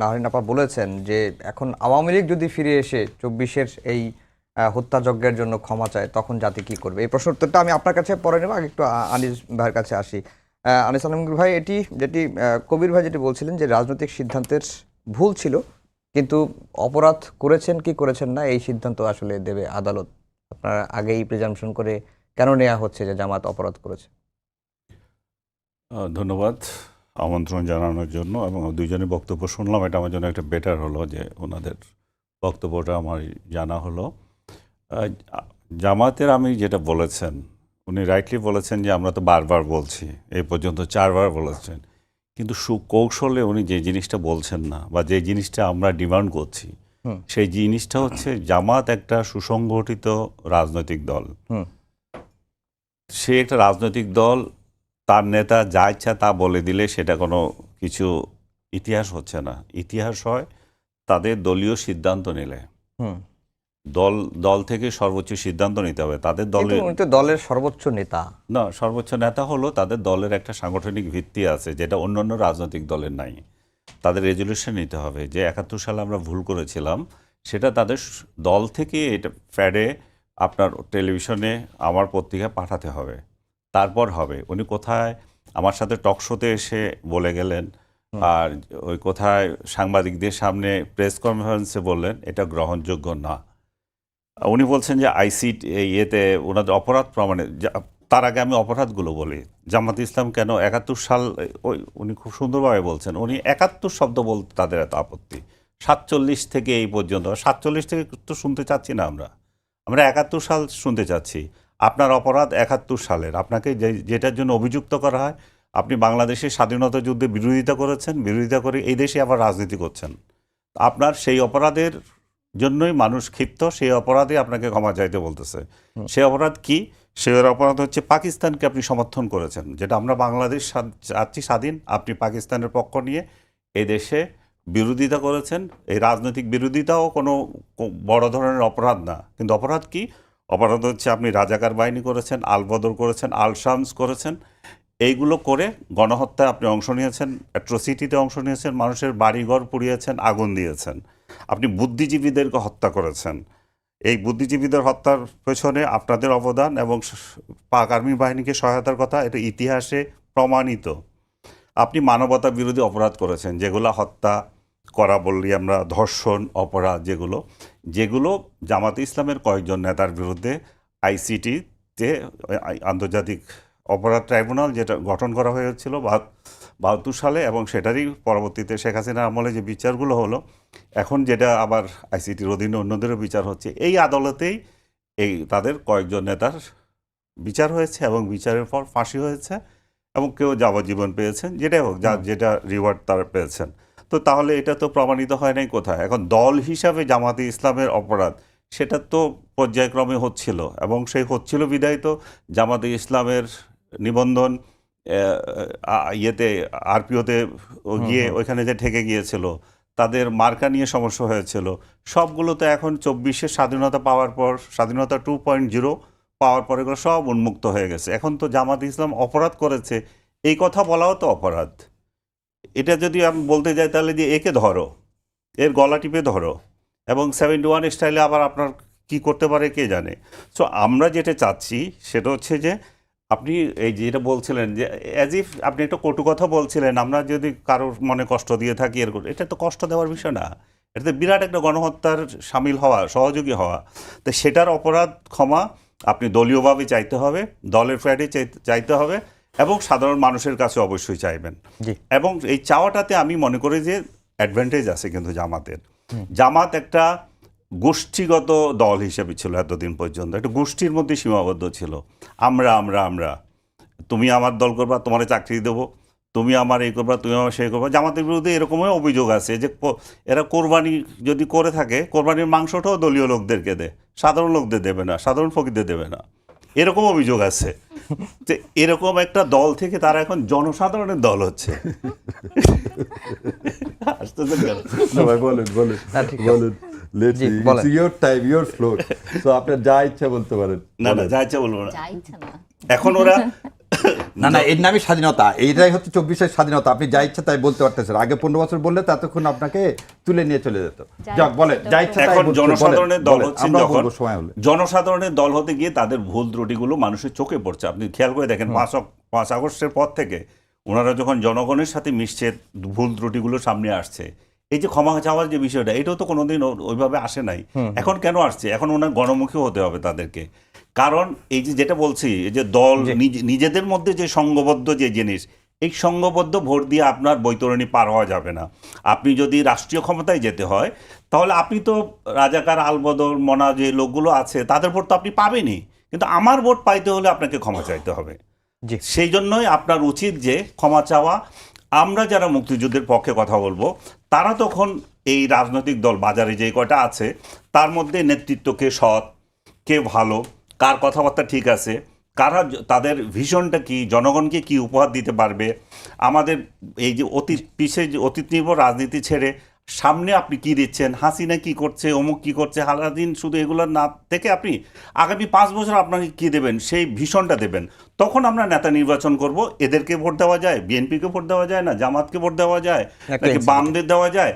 নাহরিন আপা বলেছেন যে এখন আওয়ামী লীগ যদি ফিরে এসে চব্বিশের এই হত্যাযজ্ঞের জন্য ক্ষমা চায়, তখন জাতি কি করবে? এই প্রশ্ন উত্তরটা আমি আপনার কাছে পরে নেব। আগে একটু আনিস ভাইয়ের কাছে আসি। আনিস আলমগীর ভাই, এটি যেটি কবির ভাই যেটি বলছিলেন যে রাজনৈতিক সিদ্ধান্তের ভুল ছিল, কিন্তু অপরাধ করেছেন কি করেছেন না, এই সিদ্ধান্ত আসলে দেবে আদালত। আপনারা আগেই প্রিজামশন করে কেন নেওয়া হচ্ছে যে জামাত অপরাধ করেছে? ধন্যবাদ। আমন্ত্রণ জানানোর জন্য এবং দুইজনের বক্তব্য শুনলাম। এটা আমার জন্য একটা বেটার হলো যে ওনাদের বক্তব্যটা আমার জানা হলো। জামাতের আমি যেটা বলেছেন উনি রাইটলি বলেছেন যে আমরা তো বারবার বলছি এই পর্যন্ত চারবার বলেছেন। কিন্তু সুকৌশলে উনি যে জিনিসটা বলছেন না বা যে জিনিসটা আমরা ডিমান্ড করছি সেই জিনিসটা হচ্ছে জামাত একটা সুসংগঠিত রাজনৈতিক দল। সে একটা রাজনৈতিক দল তার নেতা যা ইচ্ছা তা বলে দিলে সেটা কোনো কিছু ইতিহাস হচ্ছে না। ইতিহাস হয় তাদের দলীয় সিদ্ধান্ত নিলে। হুম। দল দল থেকে সর্বোচ্চ সিদ্ধান্ত নিতে হবে। তাদের দলের দলের সর্বোচ্চ নেতা। না সর্বোচ্চ নেতা হলো তাদের দলের একটা সাংগঠনিক ভিত্তি আছে যেটা অন্যান্য রাজনৈতিক দলের নাই। তাদের রেজলিউশন নিতে হবে যে একাত্তর সালে আমরা ভুল করেছিলাম সেটা তাদের দল থেকে এটা ফ্যাডে আপনার টেলিভিশনে আমার পত্রিকায় পাঠাতে হবে। তারপর হবে। উনি কোথায়? আমার সাথে টক শোতে এসে বলে গেলেন। আর ওই কোথায়? সাংবাদিকদের সামনে প্রেস কনফারেন্সে বললেন এটা গ্রহণযোগ্য না। উনি বলছেন যে আইসি ইয়েতে ওনাদের অপরাধ প্রমাণে তার আগে আমি অপরাধগুলো বলি। জামাত ইসলাম কেন একাত্তর সাল ওই উনি খুব সুন্দরভাবে বলছেন উনি একাত্তর শব্দ বলতে তাদের এত আপত্তি। সাতচল্লিশ থেকে এই পর্যন্ত সাতচল্লিশ থেকে তো শুনতে চাচ্ছি না আমরা। আমরা একাত্তর সাল শুনতে চাচ্ছি। আপনার অপরাধ একাত্তর সালের। আপনাকে যে যেটার জন্য অভিযুক্ত করা হয় আপনি বাংলাদেশের স্বাধীনতা যুদ্ধে বিরোধিতা করেছেন বিরোধিতা করে এই দেশে আবার রাজনীতি করছেন। আপনার সেই অপরাধের জন্যই মানুষ ক্ষিপ্ত সেই অপরাধে আপনাকে ক্ষমা চাইতে বলতেছে। সেই অপরাধ কি? সেই অপরাধ হচ্ছে পাকিস্তানকে আপনি সমর্থন করেছেন যেটা আমরা বাংলাদেশ চাচ্ছি স্বাধীন আপনি পাকিস্তানের পক্ষ নিয়ে এই দেশে বিরোধিতা করেছেন। এই রাজনৈতিক বিরোধিতাও কোনো বড় ধরনের অপরাধ না। কিন্তু অপরাধ কি? অপরাধ হচ্ছে আপনি রাজাকার বাহিনী করেছেন, আলবদর করেছেন, আলশামস করেছেন। এইগুলো করে গণহত্যায় আপনি অংশ নিয়েছেন, অ্যাট্রোসিটিতে অংশ নিয়েছেন, মানুষের বাড়িঘর পুড়িয়েছেন, আগুন দিয়েছেন। আপনি বুদ্ধিজীবীদেরকে হত্যা করেছেন। এই বুদ্ধিজীবীদের হত্যার পেছনে আপনাদের অবদান এবং পাক আর্মি বাহিনীকে সহায়তার কথা এটা ইতিহাসে প্রমাণিত। আপনি মানবতা বিরোধী অপরাধ করেছেন, যেগুলো হত্যা করা বললি আমরা ধর্ষণ অপরাধ যেগুলো যেগুলো জামাতে ইসলামের কয়েকজন নেতার বিরুদ্ধে আইসিটিতে আন্তর্জাতিক অপরাধ ট্রাইব্যুনাল যেটা গঠন করা হয়েছিল বা- বাহাত্তর সালে এবং সেটারই পরবর্তীতে শেখ হাসিনার আমলে যে বিচারগুলো হলো এখন যেটা আবার আইসিটির অধীনে অন্যদেরও বিচার হচ্ছে এই আদালতেই এই তাদের কয়েকজন নেতার বিচার হয়েছে এবং বিচারের পর ফাঁসি হয়েছে এবং কেউ যাবজ্জীবন পেয়েছেন যেটাই হোক যা যেটা রিওয়ার্ড তারা পেয়েছেন। তো তাহলে এটা তো প্রমাণিত হয় নাই কোথায়? এখন দল হিসাবে জামাতে ইসলামের অপরাধ সেটা তো পর্যায়ক্রমে হচ্ছিল এবং সেই হচ্ছিল বিদায় তো জামাতে ইসলামের নিবন্ধন ইয়েতে আরপিওতে গিয়ে ওইখানে যে ঠেকে গিয়েছিল তাদের মার্কা নিয়ে সমস্যা হয়েছিল। সবগুলো তো এখন চব্বিশে স্বাধীনতা পাওয়ার পর স্বাধীনতা টু পয়েন্ট জিরো পাওয়ার পর এগুলো সব উন্মুক্ত হয়ে গেছে। এখন তো জামাত ইসলাম অপরাধ করেছে এই কথা বলাও তো অপরাধ। এটা যদি আমি বলতে যাই তাহলে যে একে ধরো, এর গলা টিপে ধরো এবং সেভেন্টি ওয়ান স্টাইলে আবার আপনার কি করতে পারে কে জানে? সো আমরা যেটা চাচ্ছি সেটা হচ্ছে যে আপনি এই যেটা বলছিলেন যে অ্যাজ ইফ আপনি একটা কটু কথা বলছিলেন, আমরা যদি কারোর মনে কষ্ট দিয়ে থাকি এরকম এটা তো কষ্ট দেওয়ার বিষয় না। এটা তো বিরাট একটা গণহত্যার সামিল হওয়া, সহযোগী হওয়া। তো সেটার অপরাধ ক্ষমা আপনি দলীয়ভাবে চাইতে হবে, দলের ফ্ল্যাটে চাইতে হবে। এবং সাধারণ মানুষের কাছে অবশ্যই চাইবেন। এবং এই চাওয়াটাতে আমি মনে করি যে অ্যাডভান্টেজ আছে কিন্তু জামাতের। জামাত একটা গোষ্ঠীগত দল হিসেবে ছিল এতদিন পর্যন্ত। একটা গোষ্ঠীর মধ্যে সীমাবদ্ধ ছিল। আমরা আমরা আমরা। তুমি আমার দল করবা তোমার চাকরি দেবো। তুমি আমার এই করবা তুমি আমার সেই করবা। জামাতের বিরুদ্ধে এরকমই অভিযোগ আছে যে এরা কোরবানি যদি করে থাকে কোরবানির মাংসটাও দলীয় লোকদেরকে দেয়। সাধারণ লোকদের দেবে না সাধারণ ফকিরদের দেবে না। এরকম অভিযোগ আছে। যে এরকম একটা দল থেকে তারা এখন জনসাধারণের দল হচ্ছে। কেন? সবাই বলেন বলেন না, ঠিক আছে। বলেন। আপনার যা ইচ্ছা বলতে পারেন। না না যা ইচ্ছা বলব না। এখন ওরা না না এর নামই স্বাধীনতা। এইটাই হচ্ছে চব্বিশের স্বাধীনতা। আপনি যা ইচ্ছা তাই বলতে পারতেছেন। আগে পনেরো বছর বললে ততক্ষণ আপনাকে তুলে নিয়ে চলে যেত। যাক ইচ্ছা যা ইচ্ছা এখন জনসাধারণের দল হচ্ছে যখন সময় হলে। জনসাধারণের দল হতে গিয়ে তাদের ভুল ত্রুটিগুলো মানুষের চোখে পড়ছে। আপনি খেয়াল করে দেখেন পাঁচ পাঁচ আগস্টের পর থেকে ওনারা যখন জনগণের সাথে মিশছে ভুল ত্রুটিগুলো সামনে আসছে এই যে ক্ষমা চাওয়ার যে বিষয়টা এটাও তো কোনোদিন ওইভাবে আসে নাই। এখন কেন আসছে? এখন ওনার গণমুখী হতে হবে তাদেরকে। কারণ এই যে যেটা বলছি এই যে দল নিজ- নিজেদের মধ্যে যে সংঘবদ্ধ যে জিনিস এই সংঘবদ্ধ ভোট দিয়ে আপনার বৈতরণী পার হওয়া যাবে না। আপনি যদি রাষ্ট্রীয় ক্ষমতায় যেতে হয় তাহলে আপনি তো রাজাকার আলবদর মনা যে লোকগুলো আছে তাদের ভোট তো আপনি পাবেনই। কিন্তু আমার ভোট পাইতে হলে আপনাকে ক্ষমা চাইতে হবে। সেই জন্যই আপনার উচিত যে ক্ষমা চাওয়া আমরা যারা মুক্তিযুদ্ধের পক্ষে কথা বলব, তারা তখন এই রাজনৈতিক দল, বাজারে যে কটা আছে, তার মধ্যে নেতৃত্ব কে সৎ, কে ভালো, কার কথাবার্তা ঠিক আছে, কারা তাদের ভিশনটা কি, জনগণকে কি উপহার দিতে পারবে, আমাদের এই যে অতীত পিছিয়ে অতীত নির্ভর রাজনীতি ছেড়ে সামনে আপনি কি দিচ্ছেন? হাসিনা কি করছে? অমুক কি করছে? হালাদিন শুধু এগুলো না থেকে আপনি আগামী পাঁচ বছর আপনাকে কি দেবেন? সেই ভীষণটা দেবেন। তখন আমরা নেতা নির্বাচন করব। এদেরকে ভোট দেওয়া যায়? বিএনপিকে ভোট দেওয়া যায় না? জামাতকে ভোট দেওয়া যায়? নাকি বামদের দেওয়া যায়?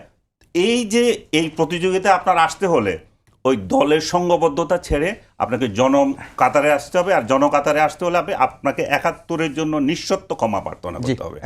এই যে এই প্রতিযোগিতায় আপনার আসতে হলে ওই দলের সঙ্গবদ্ধতা ছেড়ে আপনাকে জন কাতারে আসতে হবে। আর জনকাতারে আসতে হলে আপনি- আপনাকে একাত্তরের জন্য নিঃশর্ত ক্ষমা প্রার্থনা করতে হবে।